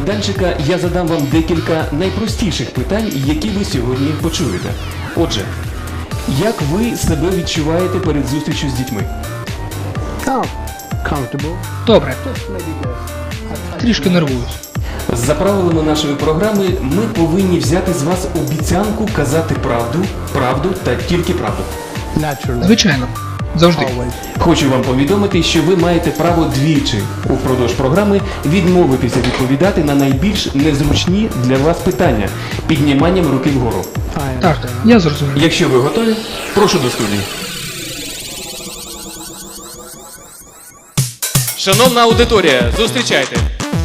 Майданчика, я задам вам декілька найпростіших питань, які ви сьогодні почуєте. Отже, як ви себе відчуваєте перед зустрічю з дітьми? Oh, comfortable. Добре, трішки нервуюсь. За правилами нашої програми, ми повинні взяти з вас обіцянку казати правду, правду та тільки правду. naturally. Звичайно, завжди. Хочу вам повідомити, що ви маєте право двічі упродовж програми відмовитися відповідати на найбільш незручні для вас питання підніманням руки вгору. Так, я зрозумів. Якщо ви готові, прошу до студії. Шановна аудиторія, зустрічайте.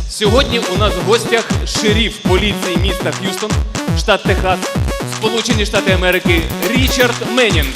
Сьогодні у нас в гостях шеріф поліції міста Х'юстон, штат Техас, Сполучені Штати Америки Річард Меннінг.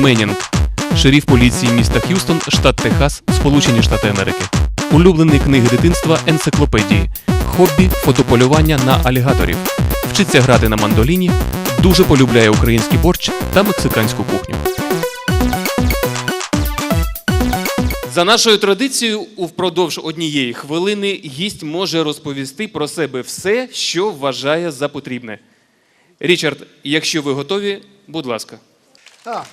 Меннінг, шеріф поліції міста Х'юстон, штат Техас, Сполучені Штати Америки. Улюблений книги дитинства енциклопедії, хобі фотополювання на алігаторів. Вчиться грати на мандоліні, дуже полюбляє український борщ та мексиканську кухню. За нашою традицією, впродовж однієї хвилини гість може розповісти про себе все, що вважає за потрібне. Річард, якщо ви готові, будь ласка. Ah,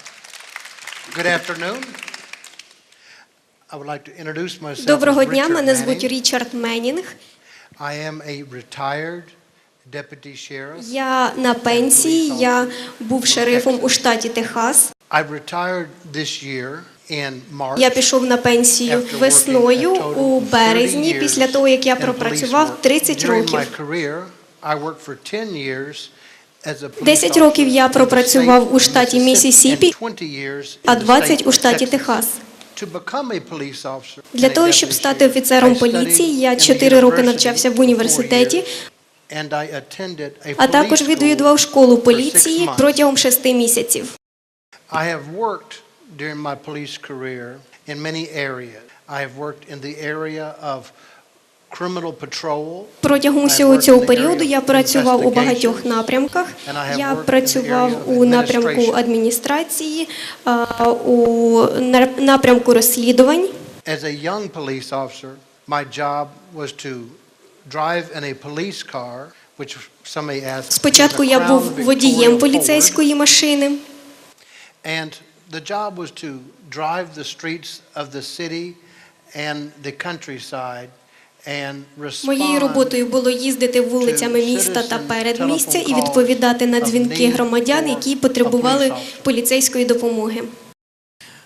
Доброго дня, мене звуть Річард Меннінг. Я на пенсії, я був шерифом у штаті Техас. Я пішов на пенсію весною у березні, після того як я пропрацював work. 30 During років. My career, I worked for 10 years as a police 10 років я пропрацював у штаті of Mississippi Міссісіпі, and 20 years in а the 20 state у штаті. Техас. Для того, щоб стати офіцером поліції, я studied in the 4 роки навчався в університеті, а також відвідував школу поліції протягом 6 місяців. During my police career in many areas. I have worked in the area of. Протягом всього цього періоду я працював у багатьох напрямках. Я працював у напрямку адміністрації, у напрямку розслідувань. Спочатку я був водієм поліцейської машини. Drive the streets of the city and the countryside Моєю роботою було їздити вулицями міста та передмістя і відповідати на дзвінки громадян, які потребували поліцейської допомоги.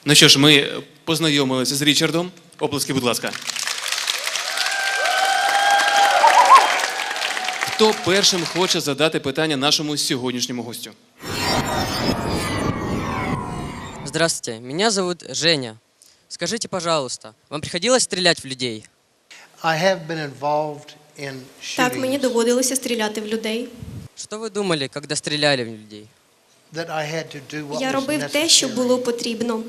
Ну що ж, ми познайомилися з Річардом. Оплески, будь ласка. Хто першим хоче задати питання нашому сьогоднішньому гостю? Здравствуйте, меня зовут Женя. Скажите, пожалуйста, вам приходилось стрелять в людей? I have been involved in Так, мені shootings доводилося стріляти в людей. Что вы думали, когда стреляли в людей? that I had to do what Я was робив те, що necessary. було потрібно.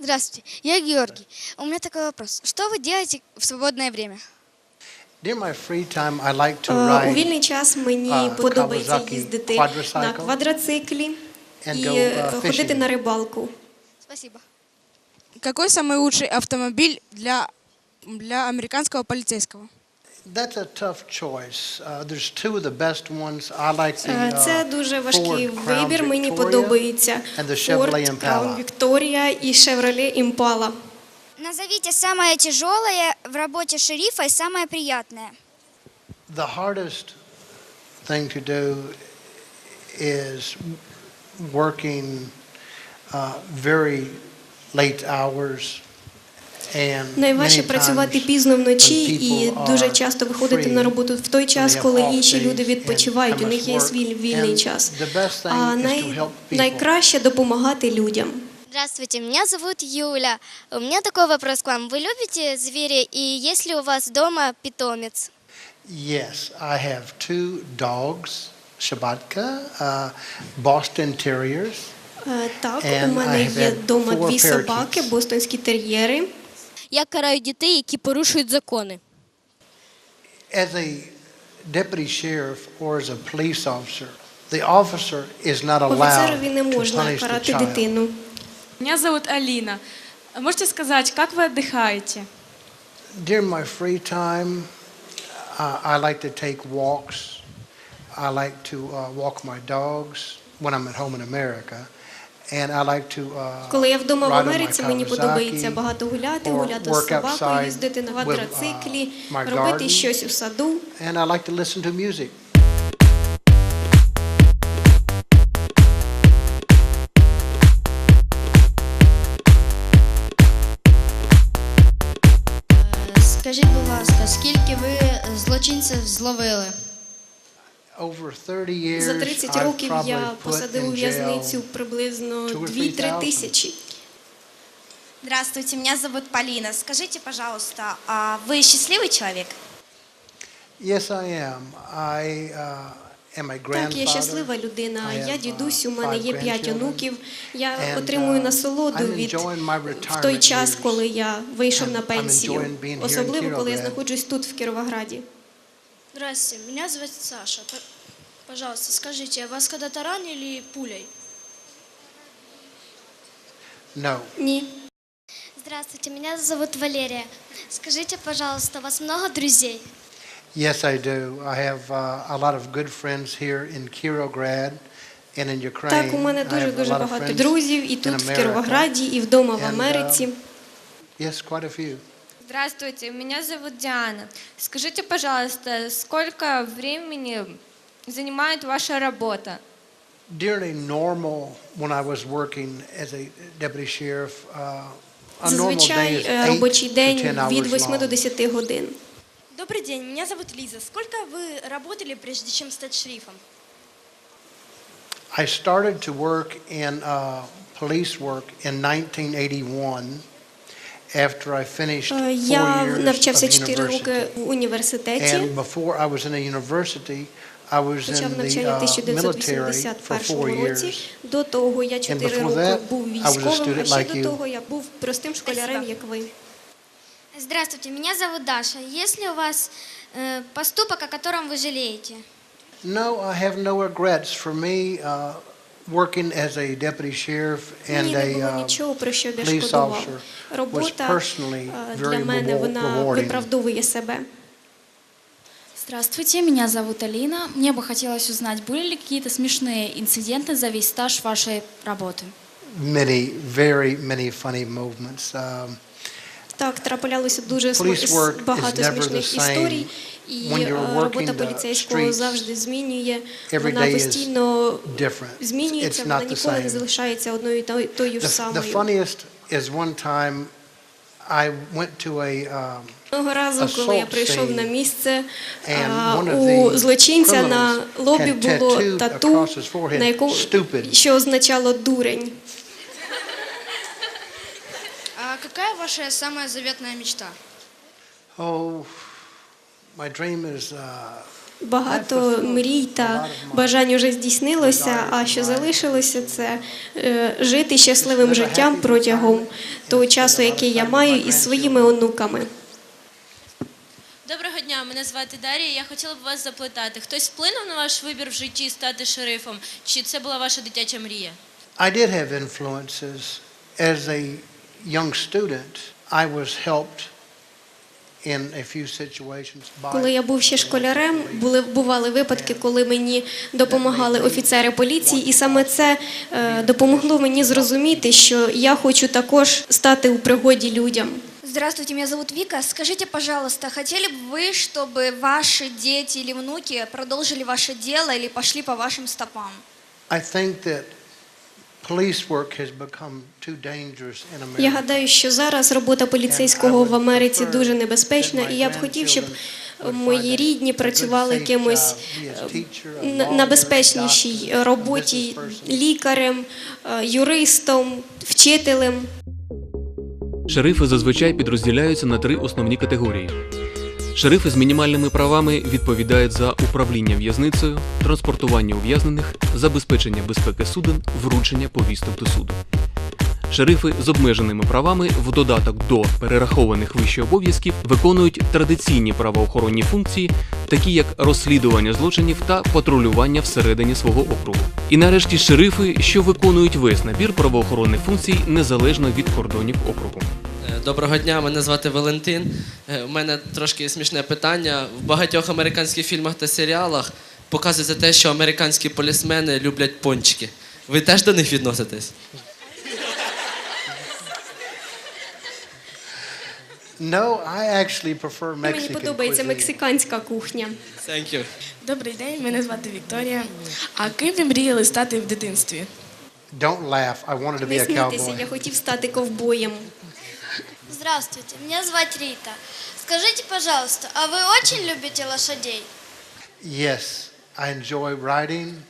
Здравствуйте, я Георгий. У меня такой вопрос. Что вы делаете в свободное время? During my free time, I like to Е, У ride вільний час мені а, подобається Kawasaki їздити quadricycle на квадроциклі and і go, е, uh, ходити fishing. на рибалку. Спасибо. Какой самый лучший автомобиль для, для американского полицейского? That's a tough choice. Uh, there's two of the best ones. I like the Е, uh, Це дуже важкий Ford Crown вибір. Мені Victoria подобається and the Ford Chevrolet Crown Impala. Victoria і Chevrolet Impala. Назовите самое тяжелое в работе шерифа и самое приятное. The hardest thing to do is working uh, very late hours Найважче працювати пізно вночі і дуже часто виходити на роботу в той час, коли інші люди відпочивають. У них є свій вільний час. А най... найкраще допомагати людям. Здравствуйте, меня зовут Юля. У меня такой вопрос к вам. Вы любите зверей и есть ли у вас дома питомец? Yes, I have two dogs, Shabatka, uh, Boston Terriers. Е, Так, у мене є вдома дві собаки, бостонські тер'єри. Я караю дітей, які порушують закони. As a deputy sheriff or as a police officer, the officer is not allowed Офіцерові не to можна punish the карати child. дитину. Меня зовут Алина. Можете сказать, как вы отдыхаете? During my free time, uh, I like to take walks. I like to uh, walk my dogs when I'm at home in America. Коли я вдома в Америці, мені подобається багато гуляти, гуляти з собакою, їздити на with, uh, квадроциклі, робити щось у саду. and I like to listen to music. Скажіть, будь ласка, скільки ви злочинців зловили? Over 30 years, За 30 років я посадив у в'язницю приблизно two or 2-3 тисячі. Здравствуйте, меня зовут Полина. Скажите, пожалуйста, а вы счастливый человек? Yes, I am. I uh, am a. Так, я щаслива людина. I Я дідусь, у uh, мене є п'ять онуків. Я And, отримую uh, насолоду від enjoying my в той час, years. коли я вийшов на пенсію. enjoying being here in Особливо, коли я знаходжусь тут, в Кіровограді. Здравствуйте, меня зовут Саша. П- Пожалуйста, скажите, вас когда-то ранили пулей? No. Ні. Здравствуйте, меня зовут Валерия. Скажите, пожалуйста, у вас много друзей? Yes, I do. I have uh, a lot of good friends here in Kirograd and in Ukraine. Так, у мене I have дуже a дуже lot of багато friends друзів і in тут, в America. Кіровограді, і вдома в And, uh, Америці. Yes, quite a few. Здравствуйте, меня зовут Диана. Скажите, пожалуйста, сколько времени занимает ваша работа? During normal, when I was working as a deputy sheriff, uh, a normal day Зазвичай е, 8 робочий день 10 hours від 8 до 10 годин. Добрый день, меня зовут Лиза. Сколько вы работали, прежде чем стать шерифом? I started to work in uh, police work in 1981 after I finished Е, four Я years навчався of 4 роки university. в університеті. And before I was in a university, I was in the навчання в uh, military for four 1981 році. years. До того я 4 before that, був I was a військовим, а student ще like до того я був простим школярем, як ви. Здравствуйте, меня зовут Даша. Есть ли у вас э, поступок, о котором вы жалеете? No, I have no regrets. For me, uh, working as a deputy sheriff and Ні, не a було uh, нічого, про що б я police шкодував. officer was Робота personally е, для very мене reward- вона rewarding. виправдовує себе. Здравствуйте, меня зовут Алина. Мне бы хотелось узнать, были ли какие-то смешные инциденты за весь стаж вашей работы? Many, very many funny moments. Um, Так, траплялося дуже см- Police work с- is багато never смішних the same. і е, робота поліцейського завжди змінює. Вона постійно змінюється, вона ніколи не залишається одною тою ж самою. is one time I went to a um, Одного разу, коли я прийшов на місце, у злочинця на лобі було тату, на яку, що означало дурень. А какая ваша самая заветная мечта? oh, my dream is uh, Багато мрій та бажань уже здійснилося, а що залишилося, це е, жити щасливим життям протягом того часу, який я маю, із своїми онуками. Доброго дня, мене звати Дар'я. Я хотіла б вас запитати, хтось вплинув на ваш вибір в житті стати шерифом? Чи це була ваша дитяча мрія? I did have influences. As a young student, I was helped in a few situations by Коли я був ще школярем, були бували випадки, коли мені допомагали офіцери поліції, і саме це е, допомогло мені зрозуміти, що я хочу також стати у пригоді людям. Здравствуйте, меня зовут Вика. Скажите, пожалуйста, хотели бы вы, чтобы ваши дети или внуки продолжили ваше дело или пошли по вашим стопам? I think that я гадаю, що зараз робота поліцейського в Америці дуже небезпечна, і я б хотів, щоб мої рідні працювали кимось е, на- безпечнішій роботі лікарем, е, юристом, вчителем. Шерифи зазвичай підрозділяються на три основні категорії. Шерифи з мінімальними правами відповідають за управління в'язницею, транспортування ув'язнених, забезпечення безпеки суден, вручення повісток до суду. Шерифи з обмеженими правами в додаток до перерахованих вище обов'язків виконують традиційні правоохоронні функції, такі як розслідування злочинів та патрулювання всередині свого округу. І нарешті шерифи, що виконують весь набір правоохоронних функцій незалежно від кордонів округу. Доброго дня, мене звати Валентин. Е, У мене трошки смішне питання. В багатьох американських фільмах та серіалах показується те, що американські полісмени люблять пончики. Ви теж до них відноситесь? No, I actually prefer Мені подобається cuisine. мексиканська кухня. Thank you. Добрий день, мене звати Вікторія. А ким ви мріяли стати в дитинстві? Don't laugh. I wanted to be a cowboy. я хотів стати ковбоєм. Здравствуйте, меня зовут Рита. Скажите, пожалуйста, а вы очень любите лошадей? Yes, I enjoy riding.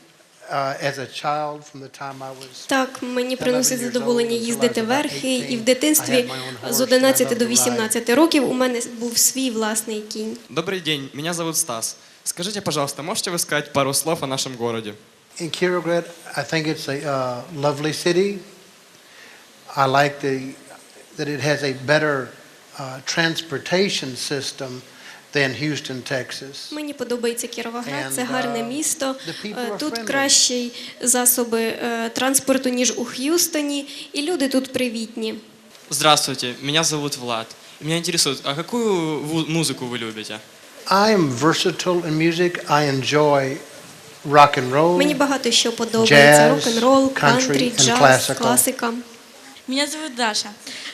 Uh, as a child, from the time I was Так, мені 11 приносить years задоволення old until I їздити was about верхи, і 18, в дитинстві I had my own з horse, 11 and I до loved to ride. 18 років у мене був свій власний кінь. Добрый день, меня зовут Стас. Скажите, пожалуйста, можете вы сказать пару слов о нашем городе? In Kierogred, I think it's a uh, lovely city. I like the, that it has a better uh, transportation system than Houston, Texas. Мені подобається Кіровоград, це гарне uh, місто. the people Е, Тут кращі засоби е, транспорту, ніж у Х'юстоні, і люди тут привітні. Здравствуйте, меня зовут Влад. Меня интересует, а какую музыку вы любите? I am versatile in music. I enjoy rock and roll. Мені багато що подобається: Jazz, рок-н-рол, country кантрі, джаз, класика. Меня зовут Даша.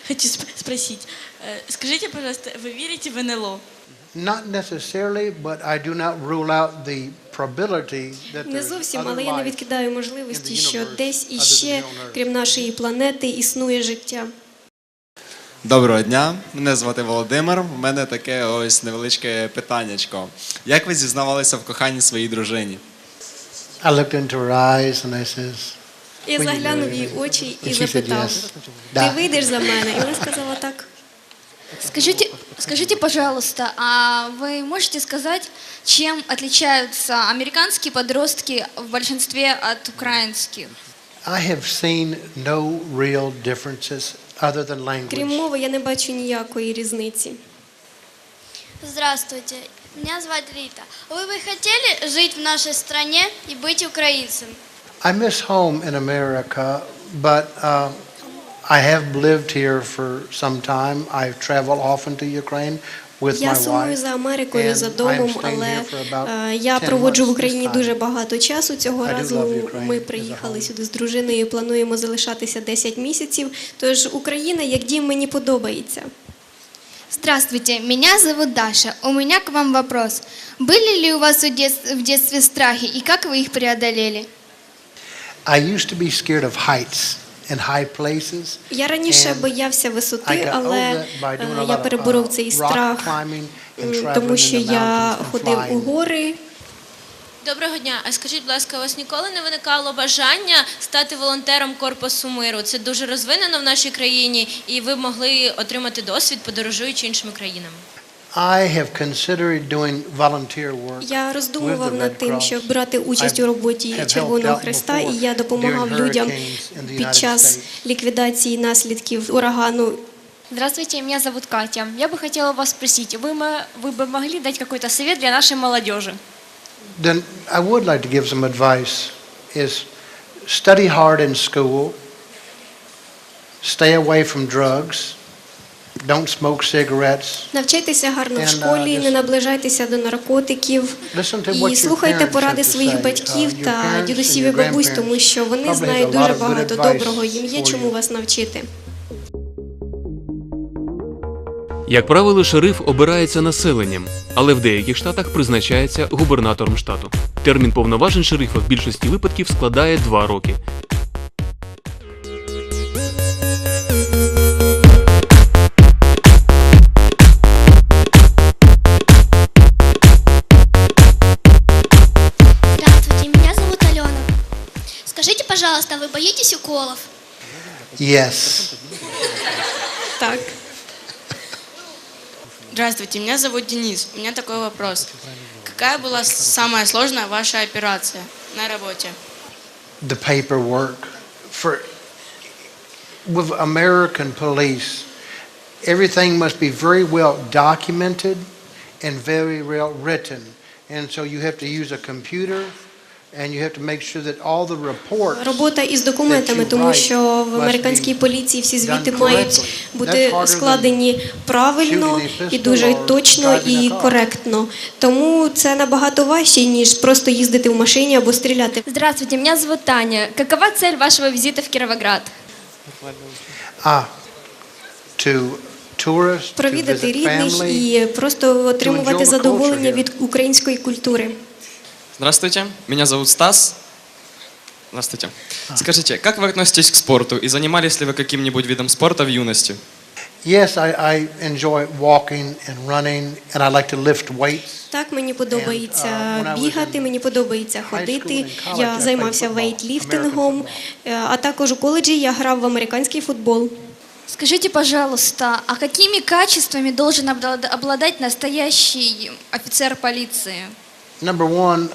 Хочу сп- спросить, э, скажите, пожалуйста, вы верите в НЛО? Not necessarily, but I do not rule out the probability that Не зовсім, але я не відкидаю можливості, що десь іще, than on Earth. крім нашої планети, існує життя. Доброго дня, мене звати Володимир. У мене таке ось невеличке питаннячко. Як ви зізнавалися в коханні своїй дружині? I looked into her eyes and I says, Я "Will you заглянув marry їй me?" очі і And she said, запитав: "Yes." Ти Да. вийдеш за мене? І вона сказала так. Скажите, скажите, пожалуйста, а вы можете сказать, чем отличаются американские подростки в большинстве от украинских? I have seen no real differences other than Крім language. мови, я не бачу ніякої різниці. Здравствуйте, меня зовут Рита. Вы бы хотели жить в нашей стране и быть украинцем? I miss home in America, but uh, I have lived here for some time. I've traveled often to Ukraine with Я сумую за Америкою, за домом, але е, я проводжу в Україні дуже багато часу. Цього разу ми приїхали сюди з дружиною. і Плануємо залишатися 10 місяців. Тож Україна як дім мені подобається. Здравствуйте, меня зовут Даша. У меня к вам вопрос. Были ли у вас в детстве страхи и как вы их преодолели? I used to be scared of heights and high places. Я раніше боявся висоти, але е, я переборов uh, цей страх, тому що я ходив у гори. Доброго дня. А скажіть, будь ласка, у вас ніколи не виникало бажання стати волонтером корпусу миру? Це дуже розвинено в нашій країні, і ви могли отримати досвід, подорожуючи іншими країнами. I have considered doing volunteer work. Я with роздумував the над Red тим, Cross. щоб брати участь у роботі have helped Червоного out Христа, і before я допомагав during людям hurricanes in the під United час States. ліквідації наслідків урагану. Здравствуйте, меня зовут Катя. Я бы хотела вас спросить, вы, мо- вы бы могли дать какой-то совет для нашей молодежи? Then I would like to give some advice is study hard in school, stay away from drugs, don't smoke cigarettes, Навчайтеся гарно в uh, школі, не наближайтеся до наркотиків. listen І слухайте поради своїх батьків Uh, та дідусів і бабусь, тому що вони знають дуже багато доброго. Їм є чому вас навчити. Як правило, шериф обирається населенням, але в деяких штатах призначається губернатором штату. Термін повноважень шерифа в більшості випадків складає два роки. боитесь уколов? Yes. Так. Здравствуйте, меня зовут Денис. У меня такой вопрос. Какая была самая сложная ваша операция на работе? The paperwork for with American police, everything must be very well documented and very well written. And so you have to use a computer and you have to make sure that all the reports Робота із документами, тому що в американській поліції всі звіти мають бути складені правильно і дуже точно і коректно. Тому це набагато важче, ніж просто їздити в машині або стріляти. Здравствуйте, меня зовут Таня. Какова цель вашего визита в Кировоград? ah, to Провідати рідних і просто отримувати задоволення від української культури. Здравствуйте, меня зовут Стас. Здравствуйте. Скажите, как вы относитесь к спорту и занимались ли вы каким-нибудь видом спорта в юности? Yes, I, I enjoy walking and running, and I like to lift weights. Так, мені подобається when I was бігати, мені подобається ходити. and college, Я I займався played football, вейтліфтингом, е, а також у коледжі я грав в американський футбол. Скажите, пожалуйста, а какими качествами должен облад- обладать настоящий офицер полиции? Number one,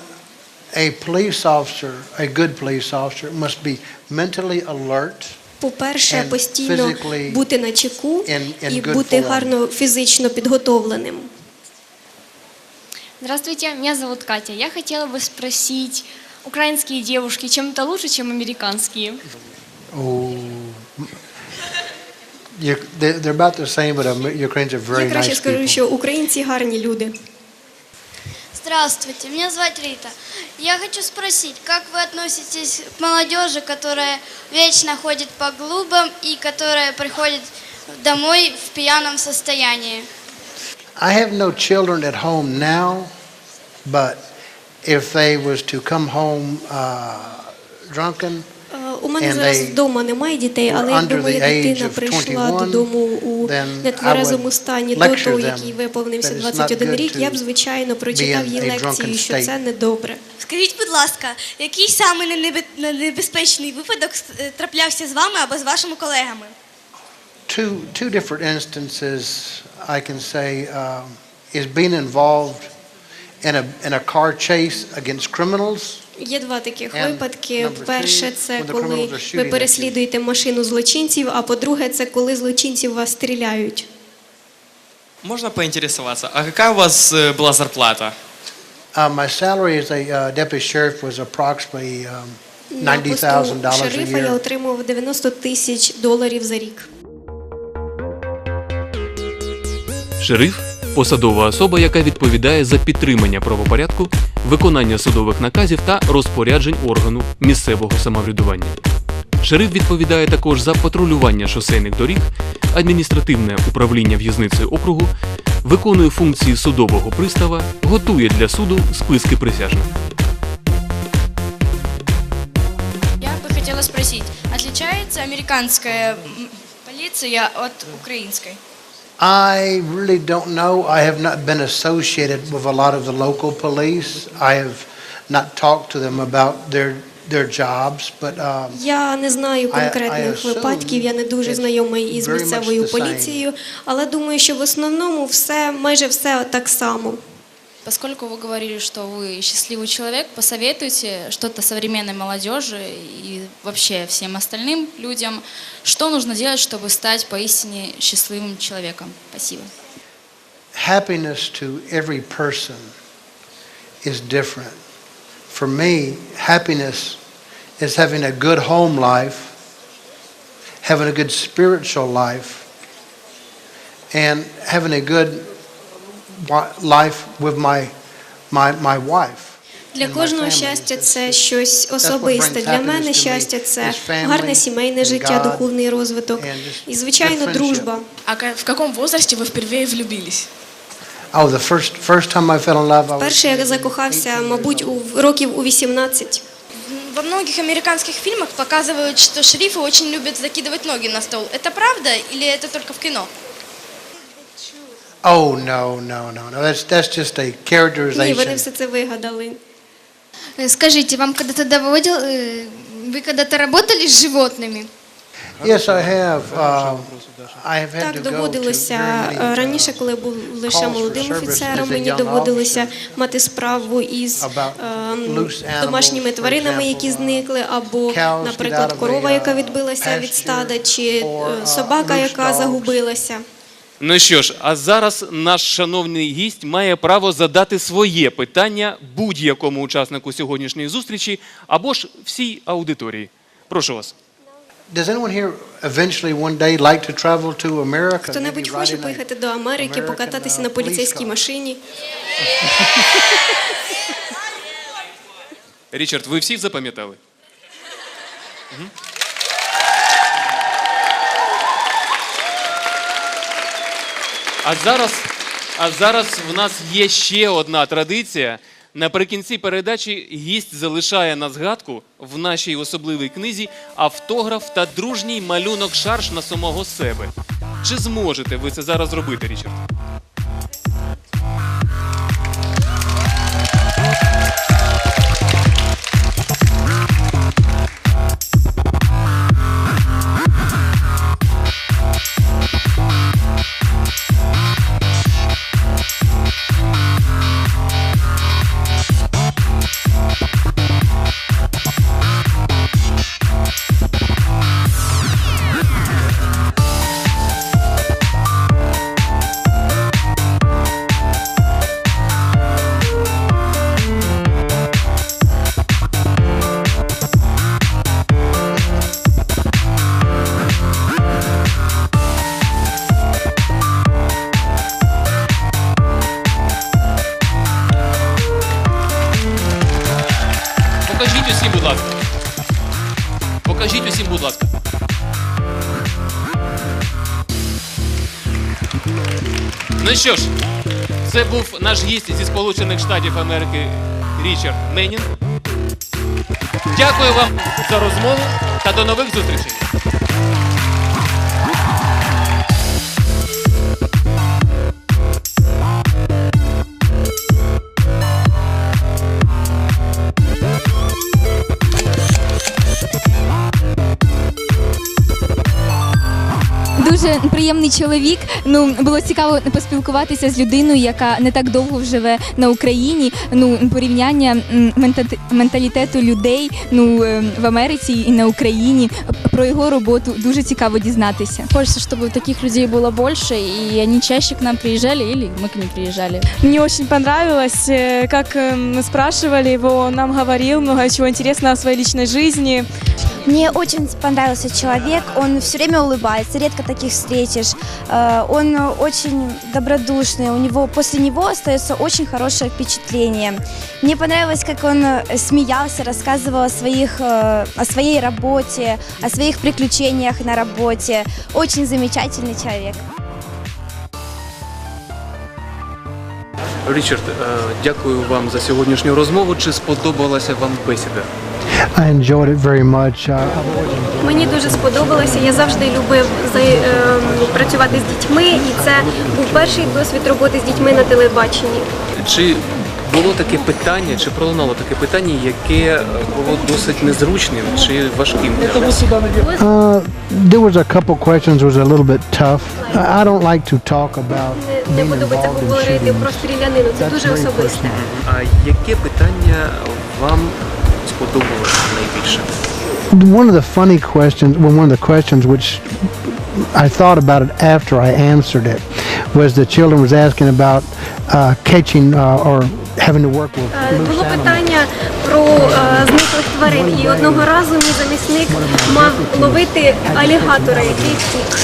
a police officer, a good police officer, must be mentally alert. По-перше, постійно бути на чеку і бути гарно фізично підготовленим. Здравствуйте, меня зовут Катя. Я хотела бы спросить, украинские девушки чем-то лучше, чем американские? Oh, they're, about the same, but Ukrainians are very Я краще скажу, що українці гарні люди. Здравствуйте, меня зовут Рита. Я хочу спросить, как вы относитесь к молодежи, которая вечно ходит по клубам и которая приходит домой в пьяном состоянии? I have no children at home now, but if they was to come home uh, drunken, У мене зараз вдома немає дітей, але якби моя дитина прийшла додому у нетверезому стані до того, який виповнився that it's 21 рік, я б звичайно прочитав їй лекцію, що це недобре. Скажіть, будь ласка, який саме небе- небезпечний випадок е, траплявся з вами або з вашими колегами? two, two different instances I can say um, is being involved in a, in a car chase against criminals. Є два таких випадки. Перше, це коли ви переслідуєте машину злочинців, а по-друге, це коли злочинці в вас стріляють. Можно поинтересоваться, а какая у вас э, была зарплата? Uh, my salary as a uh, deputy sheriff was approximately um, На посту $90,000 a шерифа я year. отримував 90 тисяч доларів за рік. Шериф посадова особа, яка відповідає за підтримання правопорядку, виконання судових наказів та розпоряджень органу місцевого самоврядування. Шериф відповідає також за патрулювання шосейних доріг, адміністративне управління в'їзницею округу, виконує функції судового пристава, готує для суду списки присяжних. Я бы хотела спросить, отличается американская м, полиция от украинской? I really don't know. I have not been associated with a lot of the local police. I have not talked to them about their their jobs, but um, Я не знаю конкретних I- I випадків, я не дуже знайомий із місцевою поліцією, але думаю, що в основному все майже все так само. Поскольку вы говорили, что вы счастливый человек, посоветуйте что-то современной молодежи и вообще всем остальным людям, что нужно делать, чтобы стать поистине счастливым человеком. Спасибо. happiness to every person is different. For me, happiness is having a good home life, having a good spiritual life, and having a good wi- life with my, my, my wife. Для кожного щастя це щось особисте. Для мене щастя це гарне сімейне життя, духовний розвиток і, звичайно, дружба. А в каком возрасте вы впервые влюбились? Oh, the first first time I fell in love, I was Перше я закохався, мабуть, у років у 18. Во многих американских фильмах показывают, что шерифы очень любят закидывать ноги на стол. Это правда или это только в кино? Oh no, no, no, no. That's that's just a Ні, вони characterization. все це вигадали. Э, Скажите, вам когда-то доводил, э, вы когда-то работали с животными? Yes, I have. Uh, I have had Так to go to доводилося very many, е, раніше, коли був лише calls for молодим service as офіцером. a Мені young доводилося мати справу із about ем, loose animals, домашніми for тваринами, example, які зникли, або, cows get наприклад, out of корова, a, яка uh, відбилася від pasture, стада, чи or, е, uh, собака, loose яка dogs. загубилася. Ну що ж, а зараз наш шановний гість має право задати своє питання будь-якому учаснику сьогоднішньої зустрічі або ж всій аудиторії. Прошу вас. Does anyone here eventually one day like to travel to America? Хто-небудь хоче поїхати до Америки, покататися uh, на поліцейській машині? Річард, ви всі запам'ятали? Мгм. А зараз, а зараз в нас є ще одна традиція. Наприкінці передачі гість залишає на згадку в нашій особливій книзі автограф та дружній малюнок шарш на самого себе. Чи зможете ви це зараз зробити, Річард? Що ж, це був наш гість зі Сполучених Штатів Америки Річард Менін. Дякую вам за розмову та до нових зустрічей. Дуже приємний чоловік. Ну було цікаво поспілкуватися з людиною, яка не так довго живе на Україні. Ну порівняння менталітету людей ну е, в Америці і на Україні. Про його роботу дуже цікаво дізнатися. Хочется, чтобы таких людей было больше, и они чаще к нам приезжали, или мы к ним приезжали. Мне очень понравилось, как э, мы спрашивали он нам говорил много чего интересного о своей личной жизни. Мне очень понравился человек, он все время улыбается, редко таких встретишь. Он очень добродушный, у него после него остается очень хорошее впечатление. Мне понравилось, как он смеялся, рассказывал о, своих, о своей работе, о своих приключениях на работе. Очень замечательный человек. Річард, е, дякую вам за сьогоднішню розмову. Чи сподобалася вам бесіда? I enjoyed it very much. Uh, Мені дуже сподобалося. Я завжди любив за- ем, працювати з дітьми, і це був перший досвід роботи з дітьми на телебаченні. Чи було таке питання, чи пролунало таке питання, яке е, було досить незручним чи важким для вас? Uh, there was a couple questions was a little bit tough. I I don't like to talk about Не being подобається involved in говорити shootings. про стрілянину. Це That's дуже very особисте. personal. А яке питання вам сподобалося найбільше? One of the funny questions, well, one of the questions which I thought about it after I answered it, was the children was asking about uh, catching uh, or having to work with Е, loose Було питання про е, зниклих тварин, і одного разу мій замісник мав ловити алігатора, який втік.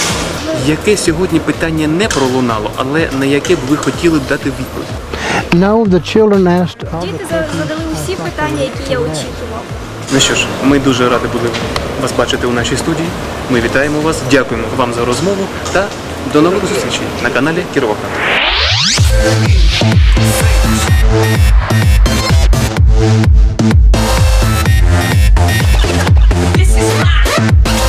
Яке сьогодні питання не пролунало, але на яке б ви хотіли б дати відповідь? No, the children asked all the Діти задали усі питання, які я очікував. Ну що ж, ми дуже раді були вас бачити у нашій студії. Ми вітаємо вас, дякуємо вам за розмову та до нових зустрічей на каналі Кіровоград. This is my